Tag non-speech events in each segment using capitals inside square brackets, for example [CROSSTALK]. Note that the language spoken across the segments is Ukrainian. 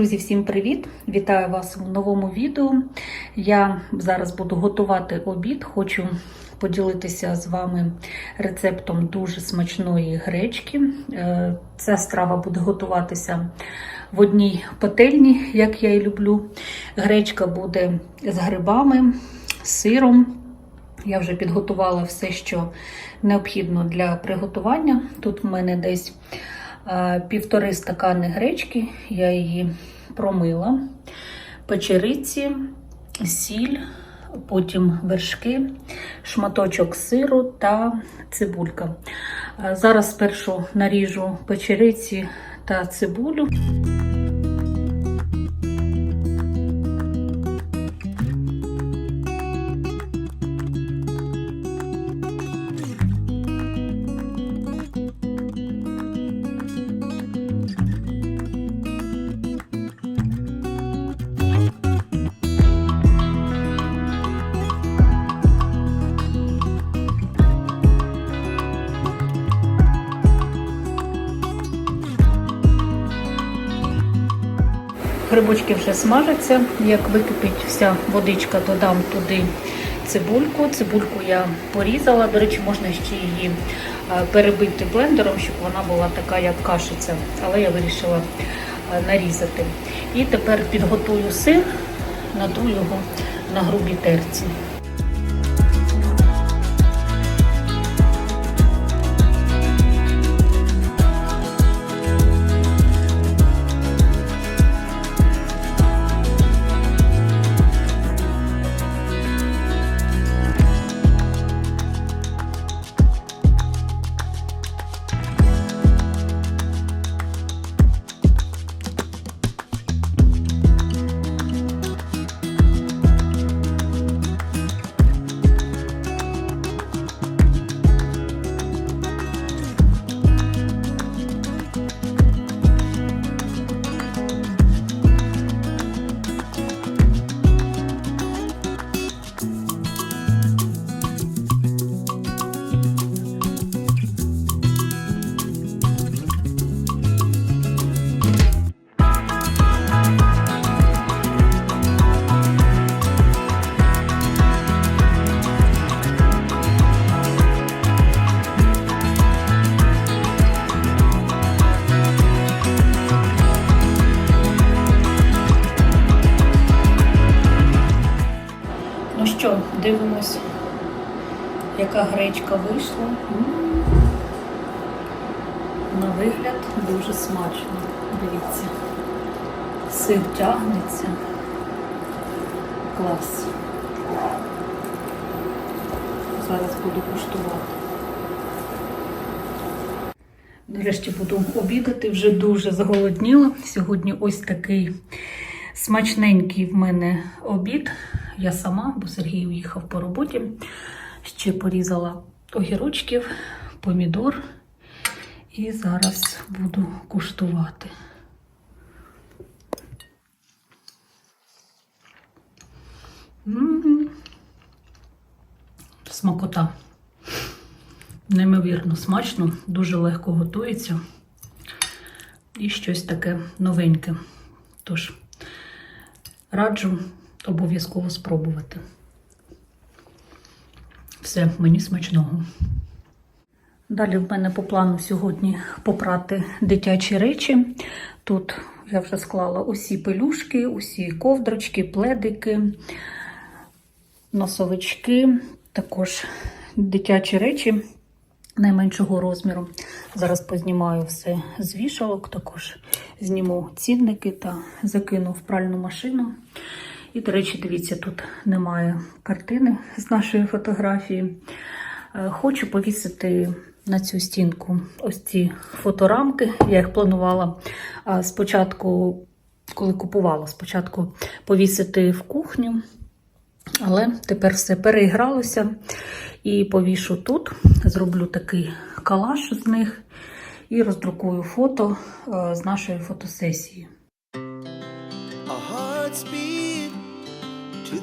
Друзі, всім привіт! Вітаю вас в новому відео. Я зараз буду готувати обід. Хочу поділитися з вами рецептом дуже смачної гречки. Е, Ця страва буде готуватися в одній пательні, як я і люблю. Гречка буде з грибами, сиром. Я вже підготувала все, що необхідно для приготування. Тут в мене десь півтори стакани гречки, я її промила, печериці, сіль, потім вершки, шматочок сиру та цибулька. Е, Зараз спершу наріжу печериці та цибулю. Грибочки вже смажаться. Як википить вся водичка, додам туди цибульку. Цибульку я порізала. До речі, можна ще її перебити блендером, щоб вона була така, як кашиця. Але я вирішила нарізати. І тепер підготую сир, натру його на грубій терці. Що, дивимось, яка гречка вийшла. На вигляд дуже смачно. Дивіться. Сир тягнеться. Клас. Зараз буду куштувати. Нарешті буду обідати, вже дуже зголодніла. Сьогодні ось такий смачненький в мене обід. Я сама, бо Сергій уїхав по роботі. Ще порізала огірочків, помідор. І зараз буду куштувати. М. Смакота. Неймовірно смачно, дуже легко готується. І щось таке новеньке. Тож, раджу обов'язково спробувати. Все, мені смачного. Далі в мене по плану сьогодні попрати дитячі речі. Тут я вже склала усі пелюшки, усі ковдрочки, пледики, носовички, також дитячі речі найменшого розміру. Зараз познімаю все з вішалок, також зніму цінники та закину в пральну машину. І, до речі, дивіться, тут немає картини з нашої фотографії. Е, Хочу повісити на цю стінку ось ці фоторамки. Я їх планувала спочатку, коли купувала, спочатку повісити в кухню. Але тепер все переігралося і повішу тут. Зроблю такий калаш з них і роздрукую фото е, з нашої фотосесії.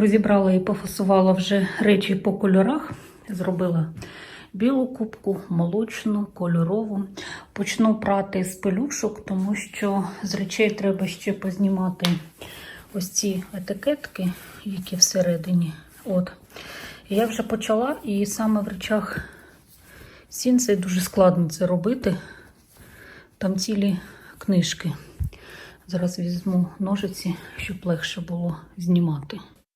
Розібрала і пофасувала вже речі по кольорах. Зробила білу кубку, молочну, кольорову. Почну прати з пелюшок, тому що з речей треба ще познімати ось ці етикетки, які всередині. От. Я вже почала, і саме в речах сінцей дуже складно це робити. Там цілі книжки. Зараз візьму ножиці, щоб легше було знімати.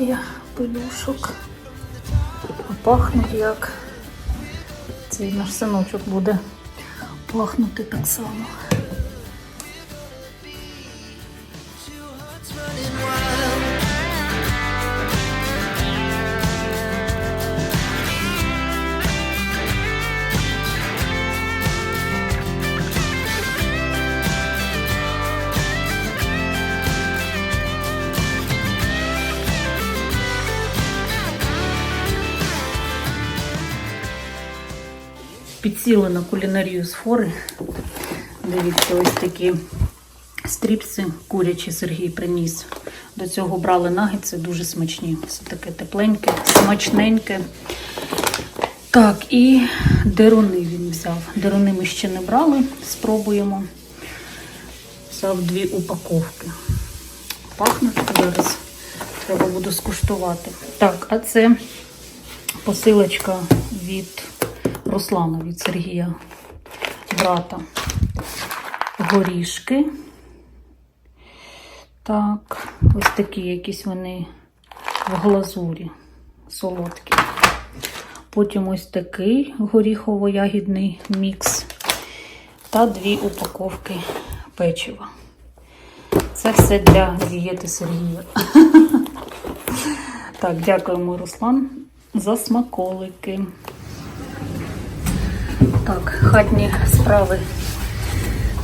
друга пилюшок. Пахне як цей наш синочок буде пахнути так само. Підсіли на кулінарію з фори. Дивіться, ось такі стріпси курячі Сергій приніс. До цього брали нагетси, дуже смачні. Це таке тепленьке, смачненьке. Так, і деруни він взяв. Деруни ми ще не брали, спробуємо. Взяв дві упаковки. Пахне зараз. Треба буде скуштувати. Так, а це посилочка від Руслана, від Сергія, брата. Горішки. Так, ось такі якісь вони в глазурі солодкі. Потім ось такий горіхово-ягідний мікс та дві упаковки печива. Це все для дієти Сергія. [LAUGHS] Так, дякуємо, Руслан, за смаколики. Так, хатні справи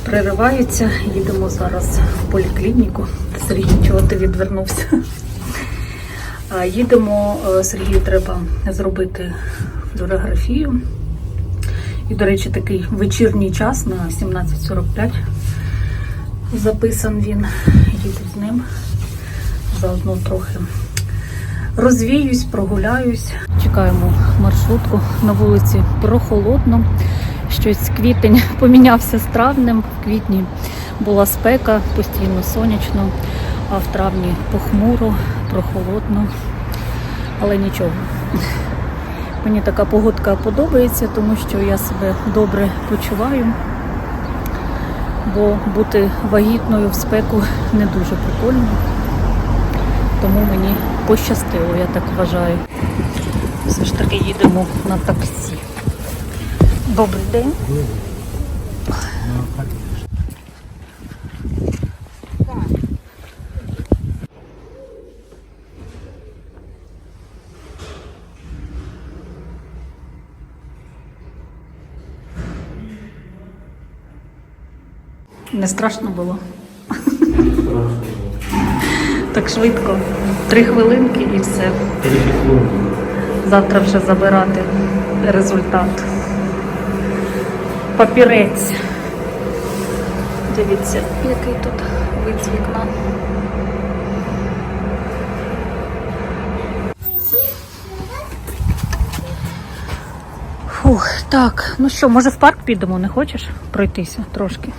пририваються. Їдемо зараз в поліклініку. Сергій, чого ти відвернувся? Їдемо, е, Сергію треба зробити флюорографію. І, до речі, такий вечірній час на 17.45 записан він. Їду з ним. Заодно трохи розвіюсь, прогуляюсь. Чекаємо маршрутку на вулиці прохолодно. Щось квітень [LAUGHS] помінявся з травнем. В квітні була спека, постійно сонячно, а в травні похмуро, прохолодно. Але нічого. [LAUGHS] Мені така погодка подобається, тому що я себе добре почуваю. Бо бути вагітною в спеку не дуже прикольно. Тому мені пощастило, я так вважаю. Все ж таки їдемо на таксі. Добрий день. Не страшно було. Так швидко. Три хвилинки і все. Завтра вже забирати результат. Папірець. Дивіться, який тут вид з вікна. Фух, так, ну що, може в парк підемо, не хочеш пройтися трошки?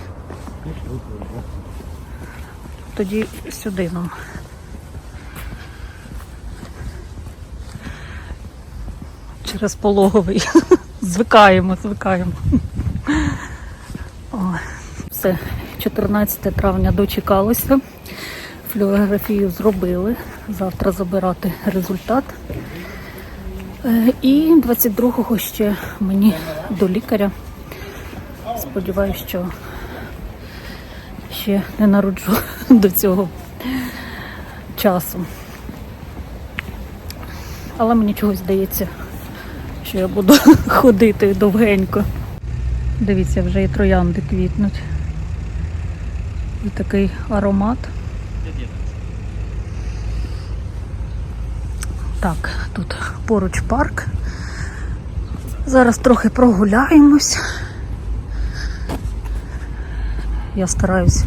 Тоді сюди нам. Через пологовий. [LAUGHS] Звикаємо, звикаємо. О, все, 14 травня дочекалося. Флюорографію зробили. Завтра забирати результат. Е, І 22-го ще мені до лікаря. Сподіваюсь, що ще не народжу [LAUGHS] до цього часу. Але мені чогось здається, що я буду [LAUGHS] ходити довгенько. Дивіться, вже і троянди квітнуть. І такий аромат. Так, тут поруч парк. Зараз трохи прогуляємось. Я стараюсь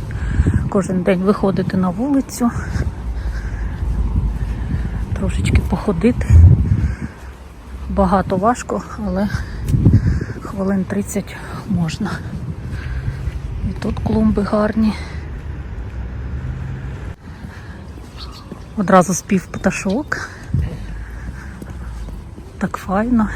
кожен день виходити на вулицю, трошечки походити. Багато важко, але хвилин 30 можна. І тут клумби гарні. Одразу спів пташок. Так файно.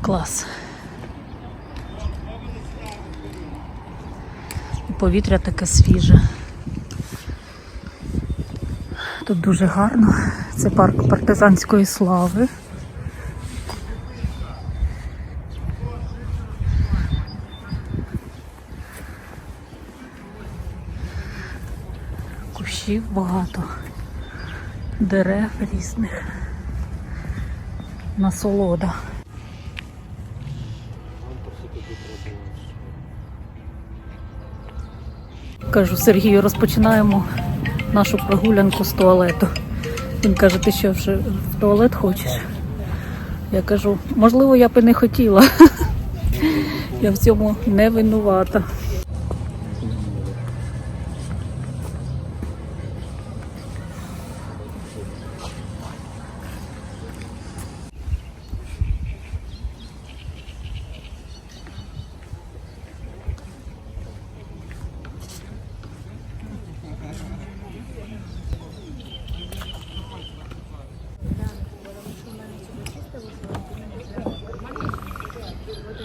Клас. Повітря таке свіже. Тут дуже гарно. Це парк партизанської слави. Кущів багато, дерев різних. Насолода. Кажу Сергію, розпочинаємо нашу прогулянку з туалету. Він каже, ти що вже в туалет хочеш? Я кажу, можливо, я б і не хотіла. [LAUGHS] Я в цьому не винувата. Quand tu.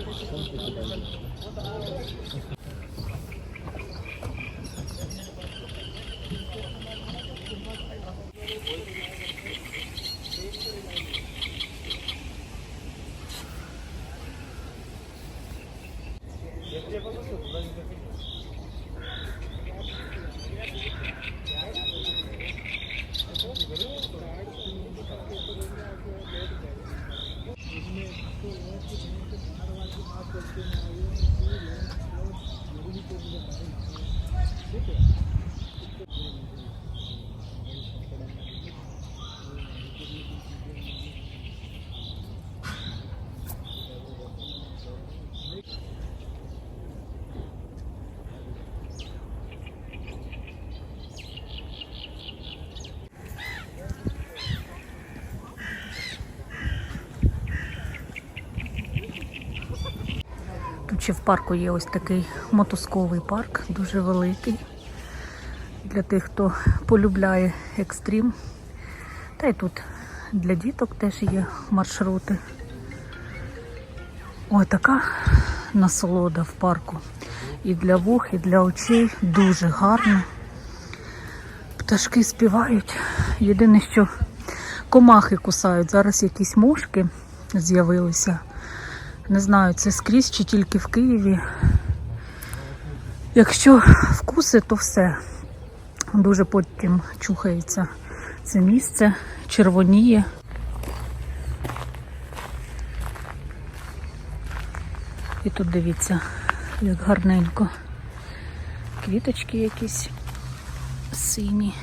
Ще в парку є ось такий мотузковий парк, дуже великий. Для тих, хто полюбляє екстрім. Та й тут для діток теж є маршрути. Ой, така насолода в парку. І для вух, і для очей дуже гарно. Пташки співають. Єдине, що комахи кусають. Зараз якісь мошки з'явилися. Не знаю, це скрізь чи тільки в Києві. Якщо вкуси, то все. Дуже потім чухається це місце, червоніє. І тут дивіться, як гарненько. Квіточки якісь сині.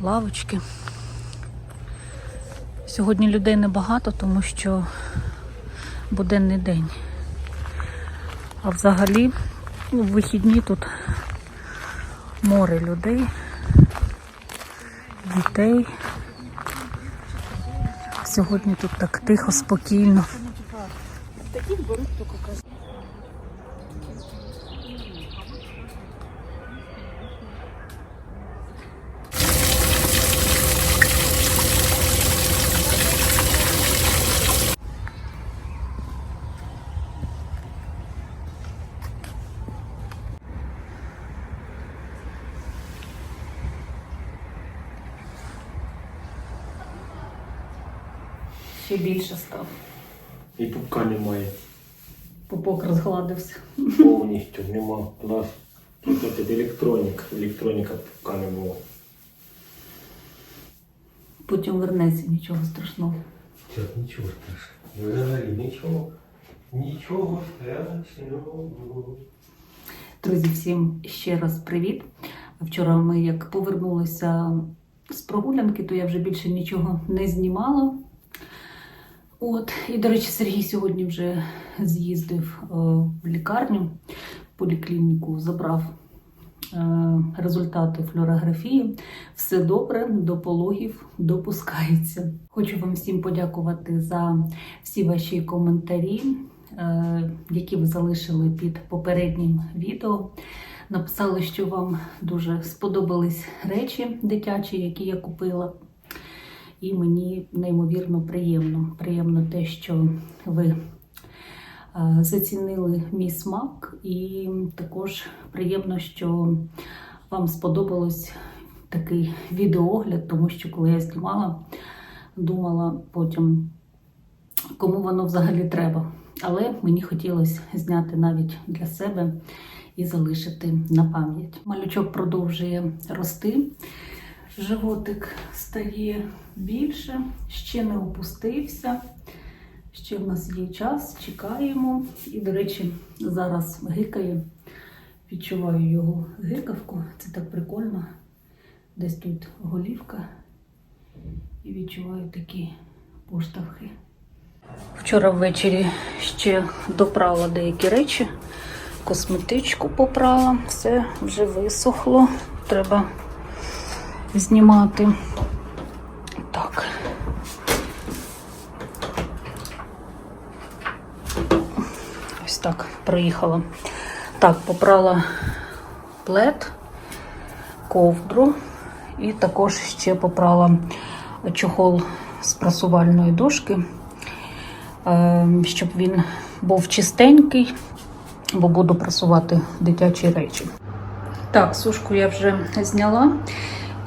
Лавочки. Сьогодні людей небагато, тому що буденний день. А взагалі в вихідні тут море людей, дітей. Сьогодні тут так тихо, спокійно. Ще більше став. І пупка немає. Пупок розгладився. Повністю нема. У нас тут електронік. Електроніка пупка не було. Потім вернеться, нічого страшного. Чого, нічого страшного. Взагалі нічого. Нічого страшного. Друзі, всім ще раз привіт. Вчора ми як повернулися з прогулянки, то я вже більше нічого не знімала. От, і, до речі, Сергій сьогодні вже з'їздив е, в лікарню, поліклініку, забрав е, результати флюорографії. Все добре, до пологів допускається. Хочу вам всім подякувати за всі ваші коментарі, е, які ви залишили під попереднім відео. Написали, що вам дуже сподобались речі дитячі, які я купила. І мені неймовірно приємно. Приємно те, що ви е, зацінили мій смак, і також приємно, що вам сподобалось такий відеоогляд, тому що коли я знімала, думала потім, кому воно взагалі треба. Але мені хотілося зняти навіть для себе і залишити на пам'ять. Малючок продовжує рости. Животик стає більше, ще не опустився. Ще в нас є час, чекаємо. І, до речі, зараз гикає. Відчуваю його гикавку. Це так прикольно. Десь тут голівка. І відчуваю такі поштовхи. Вчора ввечері ще допрала деякі речі, косметичку попрала, все вже висохло. Треба знімати. Так. Ось так приїхала. Так, попрала плед, ковдру і також ще попрала чохол з прасувальної дошки, е, щоб він був чистенький, бо буду прасувати дитячі речі. Так, сушку я вже зняла.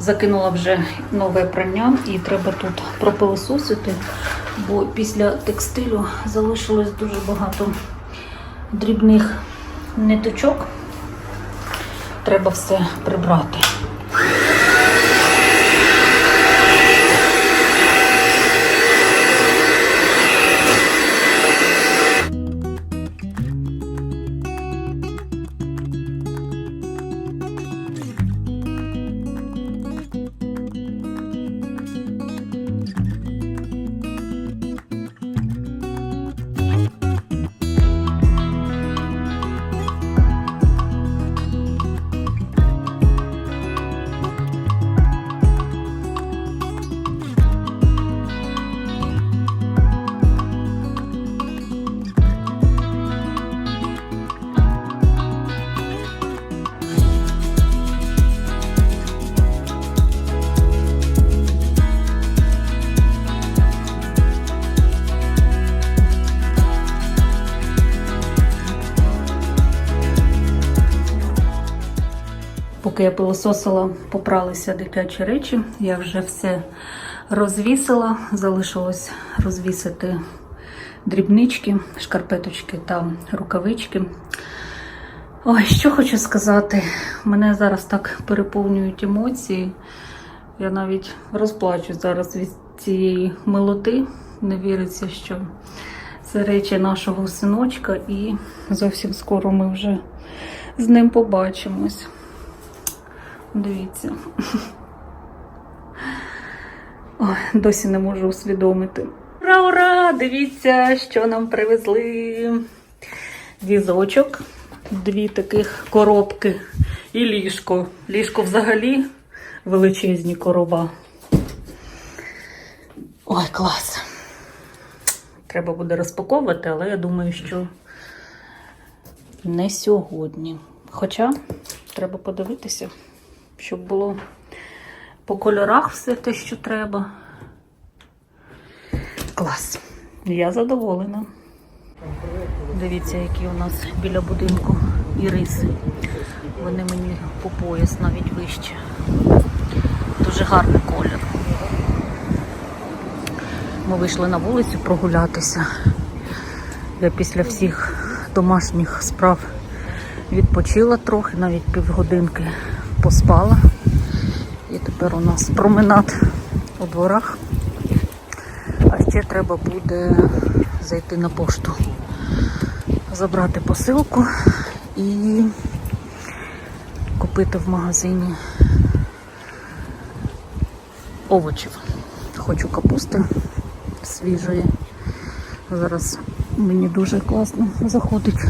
Закинула вже нове прання і треба тут пропилососити, бо після текстилю залишилось дуже багато дрібних ниточок. Треба все прибрати. Поки я пилососила, попралися дитячі речі. Я вже все розвісила. Залишилось розвісити дрібнички, шкарпеточки та рукавички. Ой, що хочу сказати. Мене зараз так переповнюють емоції. Я навіть розплачусь зараз від цієї милоти. Не віриться, що це речі нашого синочка, і зовсім скоро ми вже з ним побачимось. Дивіться. Ой, досі не можу усвідомити. Ура, ура! Дивіться, що нам привезли. Візочок, дві таких коробки і ліжко. Ліжко взагалі величезні короба. Ой, клас. Треба буде розпаковувати, але я думаю, що не сьогодні. Хоча треба подивитися, щоб було по кольорах все те, що треба. Клас. Я задоволена. Дивіться, які у нас біля будинку іриси. Вони мені по пояс навіть вище. Дуже гарний колір. Ми вийшли на вулицю прогулятися. Я після всіх домашніх справ відпочила трохи, навіть півгодинки поспала. І тепер у нас променад у дворах. А ще треба буде зайти на пошту, забрати посилку і купити в магазині овочів. Хочу капусти свіжої. Зараз мені дуже класно заходить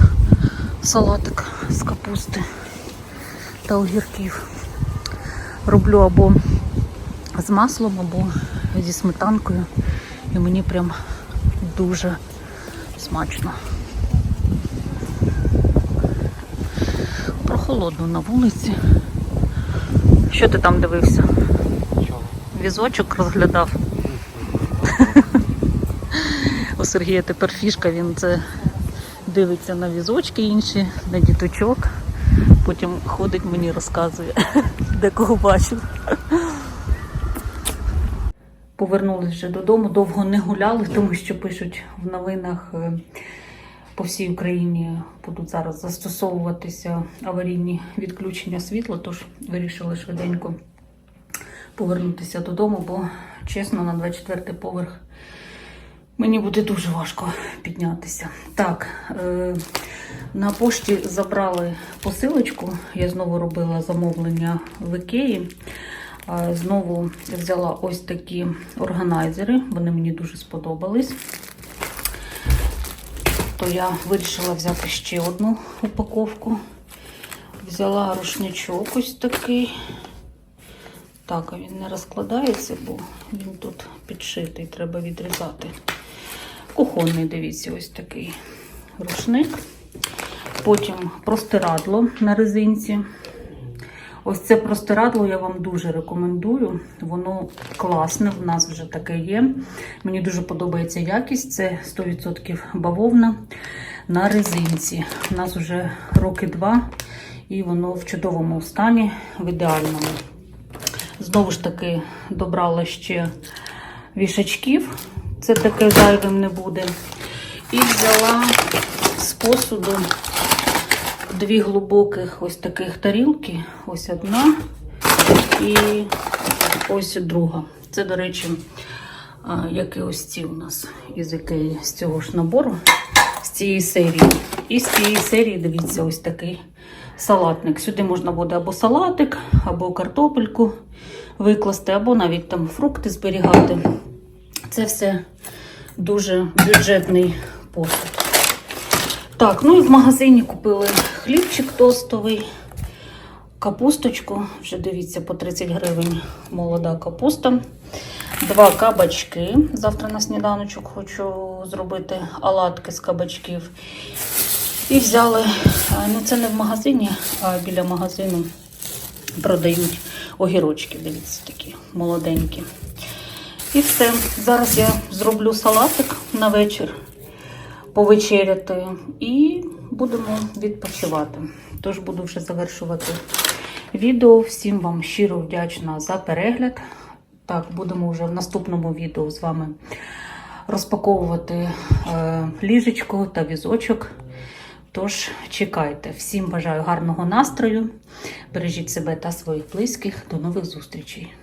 салатик з капусти та огірків. Роблю або з маслом, або зі сметанкою. І мені прям дуже смачно. Прохолодно на вулиці. Що ти там дивився? Візочок розглядав. У Сергія тепер фішка, він це дивиться на візочки інші, на діточок. Потім ходить мені розказує, [LAUGHS] де кого бачив. Повернулись вже додому, довго не гуляли, тому що пишуть в новинах е, по всій Україні будуть зараз застосовуватися аварійні відключення світла, тож вирішили швиденько повернутися додому, бо чесно, на 24 поверх мені буде дуже важко піднятися. Так, е, на пошті забрали посилочку. Я знову робила замовлення в Ікеї. Е, Знову взяла ось такі органайзери, вони мені дуже сподобались. То я вирішила взяти ще одну упаковку. Взяла рушничок ось такий. Так, а він не розкладається, бо він тут підшитий, треба відрізати. Кухонний, дивіться, ось такий рушник. Потім простирадло на резинці. Ось це простирадло я вам дуже рекомендую. Воно класне, в нас вже таке є. Мені дуже подобається якість. Це 100% бавовна на резинці. У нас вже роки два, і воно в чудовому стані, в ідеальному. Знову ж таки, добрала ще вішачків. Це таке зайвим не буде. І взяла з посуду дві глибоких ось таких тарілки. Ось одна і ось друга. Це, до речі, а, як і ось ці у нас із Ікеї, з цього ж набору, з цієї серії. І з цієї серії, дивіться, ось такий салатник. Сюди можна буде або салатик, або картопельку викласти, або навіть там фрукти зберігати. Це все дуже бюджетний посуд. Так, ну і в магазині купили хлібчик тостовий, капусточку. Вже дивіться, по 30 гривень молода капуста. Два кабачки. Завтра на сніданочок хочу зробити оладки з кабачків. І взяли, ну це не в магазині, а біля магазину продають огірочки. Дивіться, такі молоденькі. І все. Зараз я зроблю салатик на вечір, повечеряти і будемо відпочивати. Тож буду вже завершувати відео. Всім вам щиро вдячна за перегляд. Так, будемо вже в наступному відео з вами розпаковувати е, ліжечко та візочок. Тож чекайте. Всім бажаю гарного настрою. Бережіть себе та своїх близьких. До нових зустрічей.